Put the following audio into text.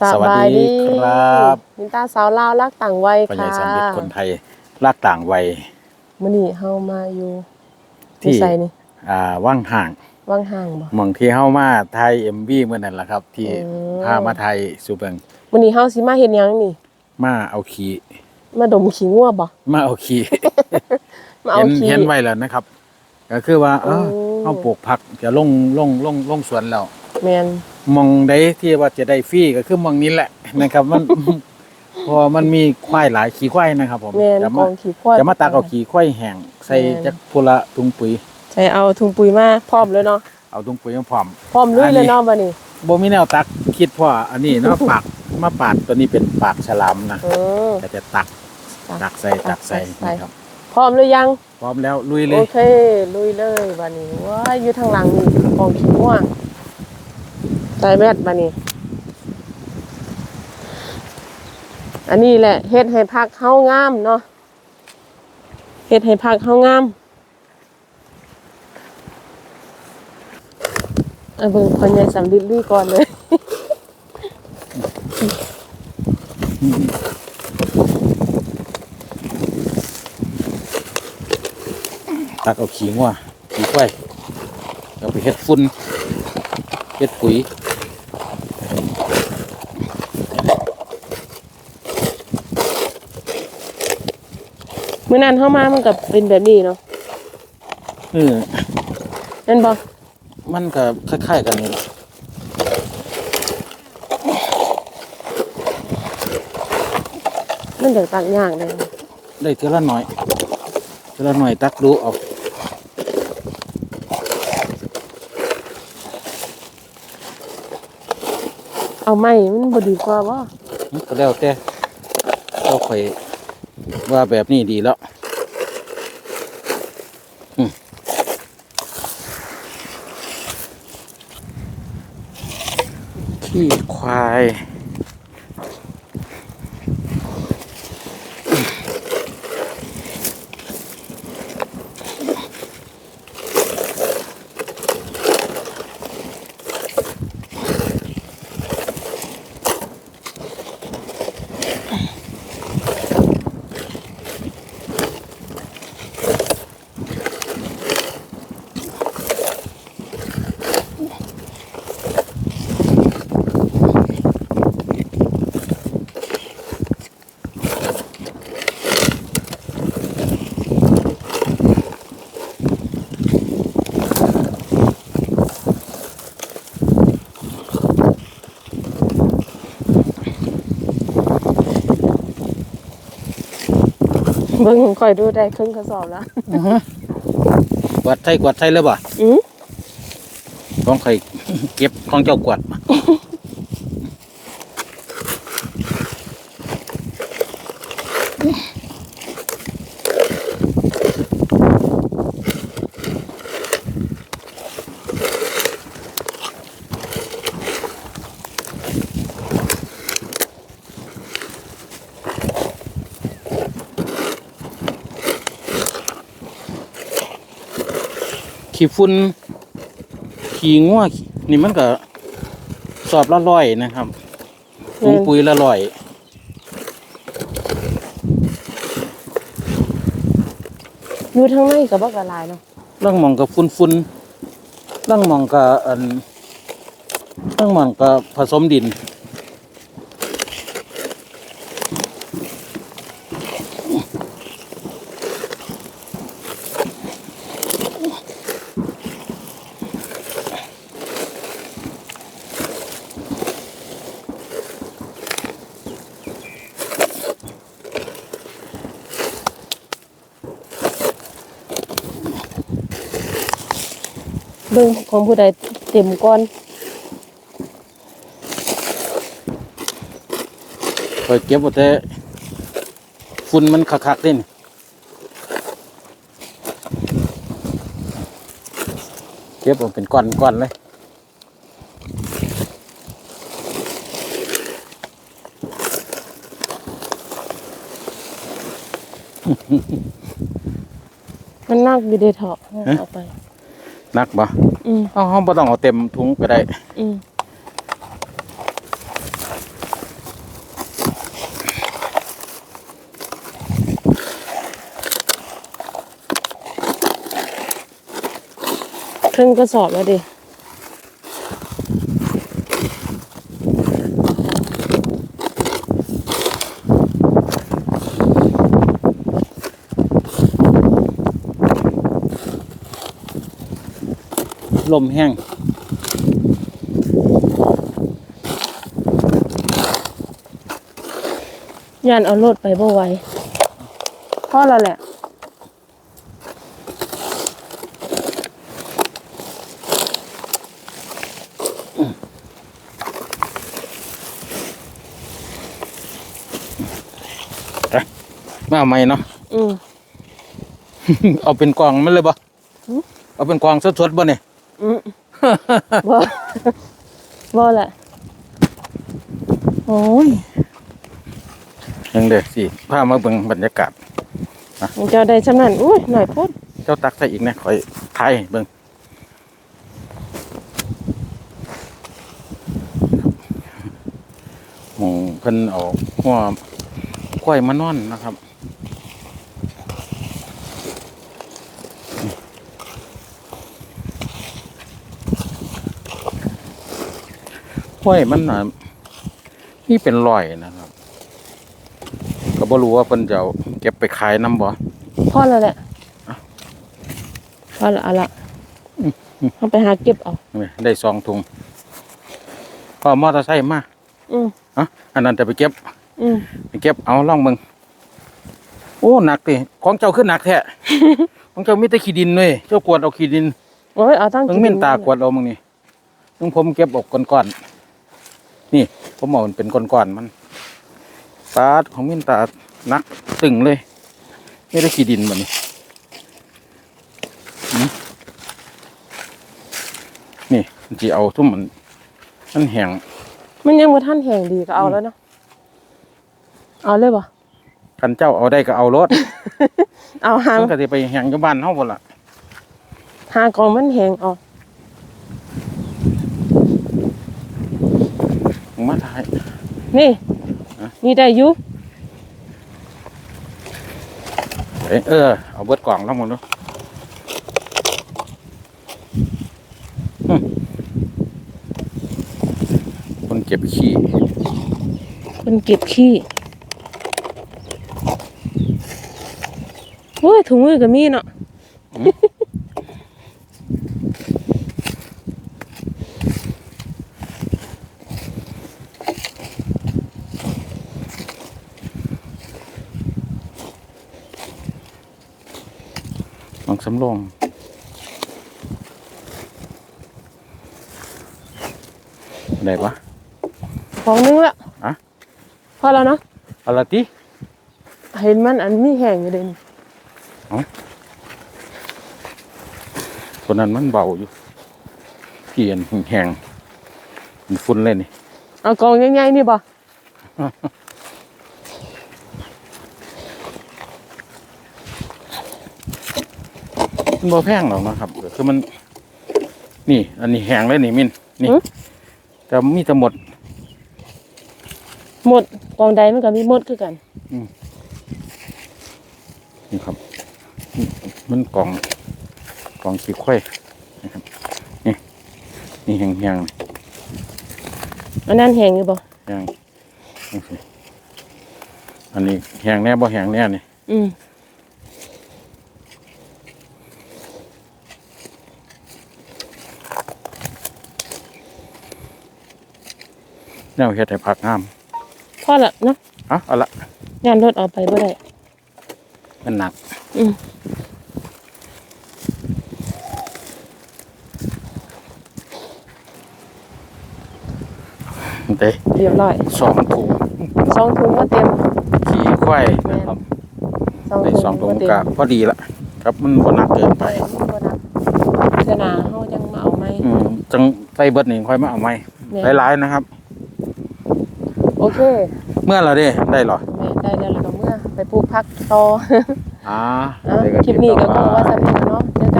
สวัสดีครับมินตาสาวลาวรักต่างวัยปัญญาค่ะสันติคนไทยลากต่างวัยมื้อนี้เฮามาอยู่ที่ที่ไสนี่อ่าว่างห่างว่างห่างบ่หมองที่เฮามาไทย MV เมื่อนั้นล่ะครับ ที่อืมพามาไทยสู่เบิงมื้อนี้เฮาสิมาเฮ็ดหยังนี่ มาเอาขี้มาดมขี้งัวบ่มาเอาขี้มาเอาเห็นขี้เห็นไว้แล้วนะครับ ก็คือว่าเออโอ้เฮาปลูกผักจะลงลงลงลงสวนแล้วแม่นห มองใดที่ว่าจะได้ฟรีก็คือหมองนี้แหละนะครับ มันเพอมันมีควายหลายขี้ควายนะครับ ผมแม่นจะกมาองขี้ควายจะมาตักเอาขี้ควายแห้งใส่แม่นจักพุละถุงปุ๋ย ใช้เอาถุงปุ๋ยมาพร้อมเลยเนาะเอาถุงปุ๋ยมาพร้อม พร้อมลุยอันนี้เลยเนาะบัดนี้บ่มีแนวตักคิดพ่ออันนี้เนาะ ปากมาปาดตัวนี้เป็นปากฉลามนะเออ ก็จะตักตักตักใส่ตัตักกใส่ใส่ นะครับ พร้อมหรือยัง พร้อมแล้วลุยเลโอยเคลุยเลยบัดนี้ว้ายอยู่ทางหลังนี่กองขี้งัว ใส่แมสบัดนี้อันนี้แหละเฮ็ดให้ผักเฮางามเนาะเฮ็ดให้ผักเฮางามเอาเบิ่งคนใหญ่สำลิดลุยก่อนเลยตักเอาขี้งัวขี้ควายเอาไปเฮ็ดฝุ่นเฮ็ดปุ๋ย มื้อนั้นเฮามามันก็เป็นแบบนี้เนาะเออแม่นบ่มันก็คล้าย ๆ กันนี่แหละมันจังตักยากเลยได้เท่าละหน่อยเท่าละหน่อยตักดูเอาเอาไม้มันบ่ดีกว่าบ่ก็แล้วแต่ก็ค่อย ว่าแบบนี้ดีแล้วขี้ควาย บิ่งข่อยดูได้ครึ่งกระสอบแล้ว กวาดไทยกวาดไทยเลยบ่อือ ของใครเก็บของเจ้ากวาดมา ขี้ฝุ่นขี้งัวนี่มันก็สอบละร้อยนะครับถุงปุ๋ยละร้อยอยู่ทางในก็บ่กระลายเนาะล่างหมองกับฝุ่นฝุ่นล่างหมองกับอันล่างหมองกับผสมดิน เบิ่งของผู้ใดเต็มก่อนคอยเก็บไว้แต่ฝุ่นมันคักๆเด่นเก็บเอาเป็นก้อนๆเลยมันนักอยู่เด้เถาะเอาไป นักบ่อืห้องเฮาบ่ต้องเอาเต็มถุงก็ได้ครึ่งกระสอบแล้วดิ ลมแห้งยานเอารถไปบ่ไหวพ่อแล้วแหละมาเอาใหม่เนาะอืมเอาเป็นกล่องมันเลยบ่หือเอาเป็นกล่องสดๆบ่เนี่ย อืมบ่บ่แหละโอ้ยยังเด้อสิพามาเบิ่งบรรยากาศมันเจ้าได้ชำนาญอุ้ยหน่อยพูดเจ้าตักใส่อีกนะคอยถ่ายให้เบิ่งหมองเพิ่นเอาหัวควายมานอนนะครับ ห้วยมันน่ะนี่เป็นรอยนะครับ ก็บ่รู้ว่าเพิ่นจะเอาเก็บไปขายน้ำบ่พ่อแล้วแหละอะพ่อละเอาละเอาไปหาเก็บเอานี่ได้สองถุงพอมอเตอร์ไซค์มาอืมอะอันนั้นจะไปเก็บ อืมไปเก็บเอาล่องเบิ่งโอ้หนักดิของเจ้าขึ้นหนักแท้ของเจ้ามีแต่ขี้ดินเลยเจ้ากวดเอาขี้ดินโอ้ยเอาตั้งมึงเม่นตากวดเอามึงนี่มึงผมเก็บออกก้อนๆ นี่ผมเอามันเป็นก้อนๆมันตาดของมินตาหนักตึงเลย ไม่ได้ขี้ดินมันนี่หืมนี่มันจะเอาทุ่มมันมันแห้งมันยังบ่ทันแห้งดีก็เอาแล้วเนาะเอาเลยบ่คันเจ้าเอาได้ก็เอารถเอาหางมันก็จะไปแห้งอยู่บ้านเฮาบ่ล่ะหากองมันแห้งออก ผมมาถ่าย นี่ ฮะ นี่ได้อยู่เอ้ยเออ เอาเบิดกล่องทั้งหมดเนาะอืมคนเก็บขี้ คนเก็บขี้โอ้ยถุงมือก็มีเนาะ น้องสำโรงได้ปะของนึงละอะพอแล้วเนาะเอาละติเห็นมันอันนี้แห้งอยู่เด่นคนนั้นมันเบาอยู่เกียนแห้งๆมันฝุ่นเลยนี่เอากองใหญ่ๆนี่บ่ มันบ่แพงหรอกนะครับก็คือมัน นี่ อันนี้แห้งเลยนี่มินนี่แต่มีทั้งหมด หมดกองใดมันก็มีหมดคือกันนี่ครับ มันกล่องกล่องขี้ควายนะครับนี่นี่แห้งแห้งอันนั้นแห้งอยู่บ่แห้งจังซี้อันนี้แห้งแน่บ่แห้งแน่นี่อืม แนวเฮ็ดให้ผักงามพอละเนาะเอะเอาละยานรถเอาไปบ่ได้มันหนัก อืมเด้เรียบร้อยสองถุงสองถุงก็เต็มขี้ควายนะครับสองได้ถุงสองถุงก็เต็มกะพอดีละครับมันบ่หนักเกินไปบ่นับเทื่อหน้าเฮายังมาเอาไหมอืมจังใส่เบิดนี่ค่อยมาเอาใหม่แม่หลายๆนะครับ โอเคเมื่อเราได้ได้เหรอแม่ได้แล้วแล้วก็เมื่อไปปลูกผักต่ออ่าอะคลิปนี้ก็คงว่าสำเร็จเนาะเจอกัน